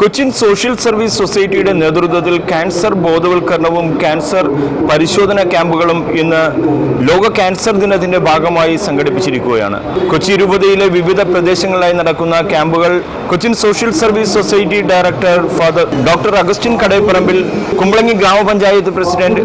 Cochin social service സൊസൈറ്റിയുടെ നേതൃത്വത്തിൽ cancer ബോധവൽക്കരണവും cancer പരിശോധന ക്യാമ്പുകളും ഇന്ന് ലോക ക്യാൻസർ ദിനത്തിന്റെ ഭാഗമായി സംഘടിപ്പിച്ചിരിക്കുകയാണ്. കൊച്ചി രൂപതയിലെ വിവിധ പ്രദേശങ്ങളിലായി നടക്കുന്ന ക്യാമ്പുകൾ Cochin social service society director father doctor Augustine Kadayapparambil Kumbalangi ഗ്രാമപഞ്ചായത്ത് പ്രസിഡന്റ്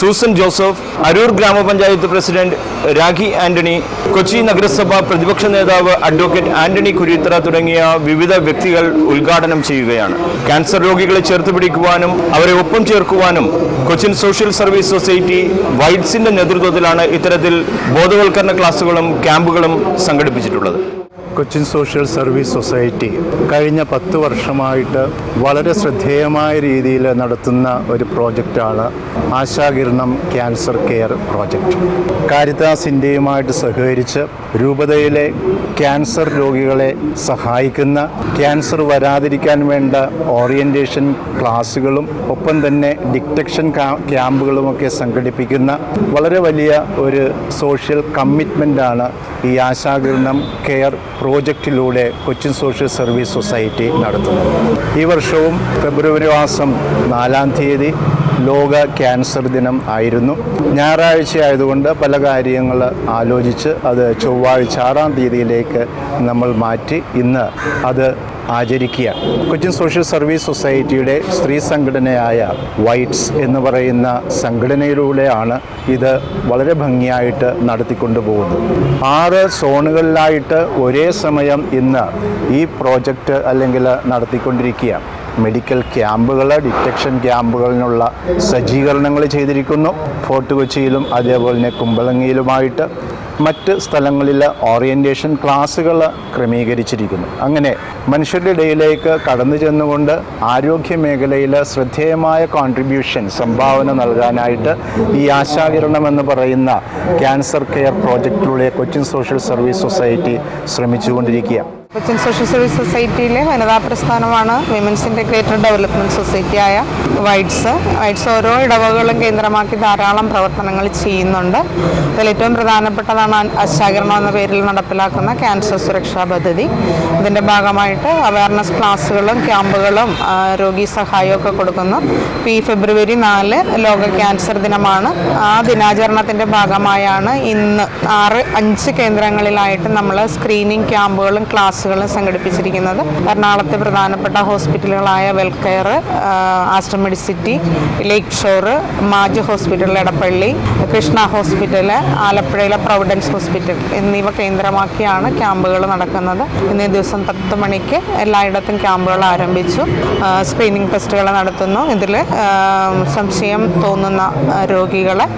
സൂസൻ ജോസഫ് അരൂർ ഗ്രാമപഞ്ചായത്ത് പ്രസിഡന്റ് രാഖി ആന്റണി കൊച്ചി നഗരസഭ പ്രതിപക്ഷ നേതാവ് അഡ്വക്കേറ്റ് ആന്റണി കുരിത്തറ തുടങ്ങിയ വിവിധ വ്യക്തികൾ ഉദ്ഘാടനം ചെയ്യുകയാണ്. ക്യാൻസർ രോഗികളെ ചേർത്ത് പിടിക്കുവാനും അവരെ ഒപ്പം ചേർക്കുവാനും കൊച്ചിൻ സോഷ്യൽ സർവീസ് സൊസൈറ്റി വൈറ്റ്സിന്റെ നേതൃത്വത്തിലാണ് ഇത്തരത്തിൽ ബോധവൽക്കരണ ക്ലാസുകളും ക്യാമ്പുകളും സംഘടിപ്പിച്ചിട്ടുള്ളത്. കൊച്ചിൻ സോഷ്യൽ സർവീസ് സൊസൈറ്റി കഴിഞ്ഞ പത്ത് വർഷമായിട്ട് വളരെ ശ്രദ്ധേയമായ രീതിയിൽ നടത്തുന്ന ഒരു പ്രോജക്റ്റാണ് Ashakiranam cancer care project. Caritas ഇന്ത്യയുമായിട്ട് സഹകരിച്ച് രൂപതയിലെ ക്യാൻസർ രോഗികളെ സഹായിക്കുന്ന ക്യാൻസർ വരാതിരിക്കാൻ വേണ്ട ഓറിയന്റേഷൻ ക്ലാസ്സുകളും ഒപ്പം തന്നെ ഡിറ്റക്ഷൻ ക്യാമ്പുകളുമൊക്കെ സംഘടിപ്പിക്കുന്ന വളരെ വലിയ ഒരു സോഷ്യൽ കമ്മിറ്റ്മെന്റാണ് ഈ ആശാകിരണം കെയർ പ്രോജക്റ്റിലൂടെ കൊച്ചിൻ സോഷ്യൽ സർവീസ് സൊസൈറ്റി നടത്തുന്നത് ഈ വർഷവും ഫെബ്രുവരി മാസം നാലാം തീയതി ലോക ക്യാൻസർ ദിനം ആയിരുന്നു. ഞായറാഴ്ച ആയതുകൊണ്ട് പല കാര്യങ്ങൾ ആലോചിച്ച് അത് ചൊവ്വാഴ്ച ആറാം തീയതിയിലേക്ക് നമ്മൾ മാറ്റി. ഇന്ന് അത് ആചരിക്കുക. കൊച്ചിൻ സോഷ്യൽ സർവീസ് സൊസൈറ്റിയുടെ സ്ത്രീ സംഘടനയായ വൈറ്റ്സ് എന്ന് പറയുന്ന സംഘടനയിലൂടെയാണ് ഇത് വളരെ ഭംഗിയായിട്ട് നടത്തിക്കൊണ്ടു പോകുന്നത് ആറ് സോണുകളിലായിട്ട് ഒരേ സമയം ഇന്ന് ഈ പ്രോജക്റ്റ് അല്ലെങ്കിൽ നടത്തിക്കൊണ്ടിരിക്കുക. മെഡിക്കൽ ക്യാമ്പുകൾ ഡിറ്റക്ഷൻ ക്യാമ്പുകളിനുള്ള സജ്ജീകരണങ്ങൾ ചെയ്തിരിക്കുന്നു. ഫോർട്ട് കൊച്ചിയിലും അതേപോലെ തന്നെ കുമ്പളങ്ങിയിലുമായിട്ട് മറ്റ് സ്ഥലങ്ങളിൽ ഓറിയന്റേഷൻ ക്ലാസ്സുകൾ ക്രമീകരിച്ചിരിക്കുന്നു. അങ്ങനെ മനുഷ്യരുടെ ഇടയിലേക്ക് കടന്നു ചെന്നുകൊണ്ട് ആരോഗ്യ മേഖലയിൽ ശ്രദ്ധേയമായ കോൺട്രിബ്യൂഷൻ സംഭാവന നൽകാനായിട്ട് ഈ ആശാകിരണം എന്ന് പറയുന്ന ക്യാൻസർ കെയർ പ്രോജക്റ്റിലൂടെ കൊച്ചിൻ സോഷ്യൽ സർവീസ് സൊസൈറ്റി ശ്രമിച്ചുകൊണ്ടിരിക്കുകയാണ്. കൊച്ചിൻ സോഷ്യൽ സർവീസ് സൊസൈറ്റിയിലെ വനിതാ പ്രസ്ഥാനമാണ് വിമൻസ് ഇന്റഗ്രേറ്റഡ് ഡെവലപ്മെന്റ് സൊസൈറ്റിയായ വൈറ്റ്സ് വൈറ്റ്സ് ഓരോ ഇടവകളും കേന്ദ്രമാക്കി ധാരാളം പ്രവർത്തനങ്ങൾ ചെയ്യുന്നുണ്ട്. അതിൽ ഏറ്റവും പ്രധാനപ്പെട്ടതാണ് അശാകരണം എന്ന പേരിൽ നടപ്പിലാക്കുന്ന ക്യാൻസർ സുരക്ഷാ പദ്ധതി. ഇതിന്റെ ഭാഗമായിട്ട് അവയർനെസ് ക്ലാസ്സുകളും ക്യാമ്പുകളും രോഗി സഹായമൊക്കെ കൊടുക്കുന്നു. ഈ ഫെബ്രുവരി നാല് ലോക ക്യാൻസർ ദിനമാണ്. ആ ദിനാചരണത്തിന്റെ ഭാഗമായാണ് ഇന്ന് ആറ് അഞ്ച് കേന്ദ്രങ്ങളിലായിട്ട് നമ്മൾ സ്ക്രീനിങ് ക്യാമ്പുകളും ക്ലാസ്സുകളും സംഘടിപ്പിച്ചിരിക്കുന്നത്. എറണാകുളത്തെ പ്രധാനപ്പെട്ട ഹോസ്പിറ്റലുകളായ വെൽക്കെയർ ആസ്റ്റർ മെഡിസിറ്റി ലേക്ക് shore മാജ് hospital Edappally Krishna hospital ആലപ്പുഴയിലെ പ്രൊവിഡൻസ് ഹോസ്പിറ്റൽ എന്നിവ കേന്ദ്രമാക്കിയാണ് ക്യാമ്പുകൾ നടക്കുന്നത്. ഇന്നേ ദിവസം പത്ത് മണിക്ക് എല്ലായിടത്തും ക്യാമ്പുകൾ ആരംഭിച്ചു. സ്ക്രീനിങ് ടെസ്റ്റുകൾ നടത്തുന്നു. ഇതിൽ സംശയം തോന്നുന്ന രോഗികളെ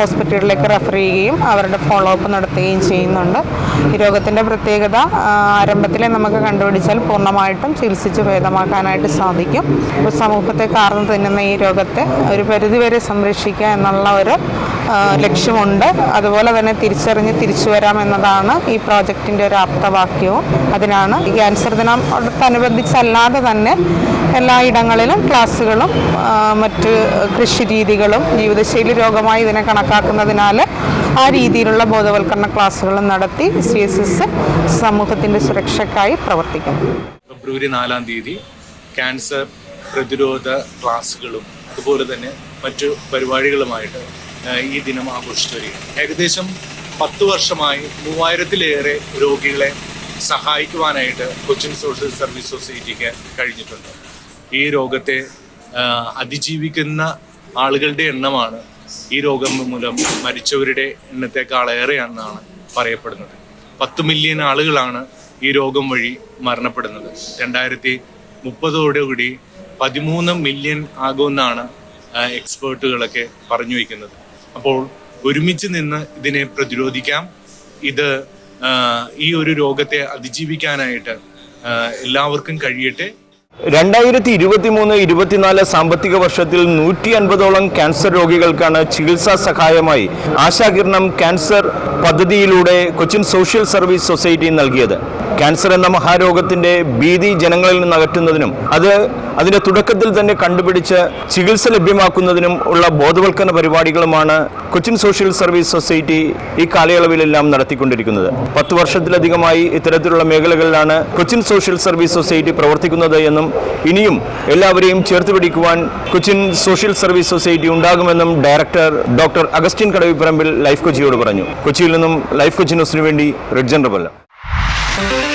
ഹോസ്പിറ്റലിലേക്ക് റെഫർ ചെയ്യുകയും അവരുടെ ഫോളോ അപ്പ് നടത്തുകയും ചെയ്യുന്നുണ്ട്. ഈ രോഗത്തിന്റെ പ്രത്യേകത ആ, ആരംഭത്തിലെ നമുക്ക് കണ്ടുപിടിച്ചാൽ പൂർണമായിട്ടും ചികിത്സിച്ച് ഭേദമാക്കാനായിട്ട് സാധിക്കും. സമൂഹത്തെ കാർന്നു തിന്നുന്ന ഈ രോഗത്തെ ഒരു പരിധിവരെ സംരക്ഷിക്കുക എന്നുള്ള ഒരു ലക്ഷ്യമുണ്ട്. അതുപോലെ തന്നെ തിരിച്ചറിഞ്ഞ് തിരിച്ചു വരാം എന്നതാണ് ഈ പ്രോജക്റ്റിന്റെ ഒരു ആപ്തവാക്യവും. അതിനാണ് ഈ ക്യാൻസർ ദിനത്തോടനുബന്ധിച്ചല്ലാതെ തന്നെ എല്ലാ ഇടങ്ങളിലും ക്ലാസ്സുകളും മറ്റ് കൃഷി രീതികളും ജീവിതശൈലി രോഗമായി ഇതിനെ കണക്കാക്കുന്നതിനാൽ ആ രീതിയിലുള്ള ബോധവൽക്കരണ ക്ലാസ്സുകൾ നടത്തി സി എസ് എസ് സമൂഹത്തിന്റെ സുരക്ഷയ്ക്കായി പ്രവർത്തിക്കുന്നു. ഫെബ്രുവരി നാലാം തീയതി ക്യാൻസർ പ്രതിരോധ ക്ലാസ്സുകളും അതുപോലെ തന്നെ മറ്റു പരിപാടികളുമായിട്ട് ഈ ദിനം ആഘോഷിച്ചു വരികയാണ്. ഏകദേശം പത്ത് വർഷമായി മൂവായിരത്തിലേറെ രോഗികളെ സഹായിക്കുവാനായിട്ട് കൊച്ചിൻ സോഷ്യൽ സർവീസ് സൊസൈറ്റിക്ക് കഴിഞ്ഞിട്ടുണ്ട്. ഈ രോഗത്തെ അതിജീവിക്കുന്ന ആളുകളുടെ എണ്ണമാണ് ഈ രോഗം മൂലം മരിച്ചവരുടെ എണ്ണത്തെക്കാളേറെയാണെന്നാണ് പറയപ്പെടുന്നത്. പത്ത് മില്യൺ ആളുകളാണ് ഈ രോഗം വഴി മരണപ്പെടുന്നത്. രണ്ടായിരത്തി മുപ്പതോടുകൂടി പതിമൂന്ന് മില്യൺ ആകുമെന്നാണ് എക്സ്പേർട്ടുകളൊക്കെ പറഞ്ഞു വയ്ക്കുന്നത്. അപ്പോൾ ഒരുമിച്ച് നിന്ന് ഇതിനെ പ്രതിരോധിക്കാം. ഇത് ഈ ഒരു രോഗത്തെ അതിജീവിക്കാനായിട്ട് എല്ലാവർക്കും കഴിയട്ടെ. രണ്ടായിരത്തി ഇരുപത്തി മൂന്ന് ഇരുപത്തിനാല് സാമ്പത്തിക വർഷത്തിൽ നൂറ്റി അൻപതോളം ക്യാൻസർ രോഗികൾക്കാണ് ചികിത്സാ സഹായമായി ആശാകിരണം ക്യാൻസർ പദ്ധതിയിലൂടെ കൊച്ചിൻ സോഷ്യൽ സർവീസ് സൊസൈറ്റി നൽകിയത്. ക്യാൻസർ എന്ന മഹാരോഗത്തിന്റെ ഭീതി ജനങ്ങളിൽ നിന്ന് അകറ്റുന്നതിനും അത് അതിന്റെ തുടക്കത്തിൽ തന്നെ കണ്ടുപിടിച്ച് ചികിത്സ ലഭ്യമാക്കുന്നതിനും ഉള്ള ബോധവൽക്കരണ പരിപാടികളുമാണ് കൊച്ചിൻ സോഷ്യൽ സർവീസ് സൊസൈറ്റി ഈ കാലയളവിലെല്ലാം നടത്തിക്കൊണ്ടിരിക്കുന്നത്. പത്ത് വർഷത്തിലധികമായി ഇത്തരത്തിലുള്ള മേഖലകളിലാണ് കൊച്ചിൻ സോഷ്യൽ സർവീസ് സൊസൈറ്റി പ്രവർത്തിക്കുന്നത് എന്നും ഇനിയും എല്ലാവരെയും ചേർത്ത് പിടിക്കുവാൻ കൊച്ചിൻ സോഷ്യൽ സർവീസ് സൊസൈറ്റി ഉണ്ടാകുമെന്നും director doctor Augustine Kadavipparambil life കൊച്ചിയോട് പറഞ്ഞു. കൊച്ചിയിൽ നിന്നും ലൈഫ് കൊച്ചി വേണ്ടി റിഡ്ജൻ റബല്ല Thank you.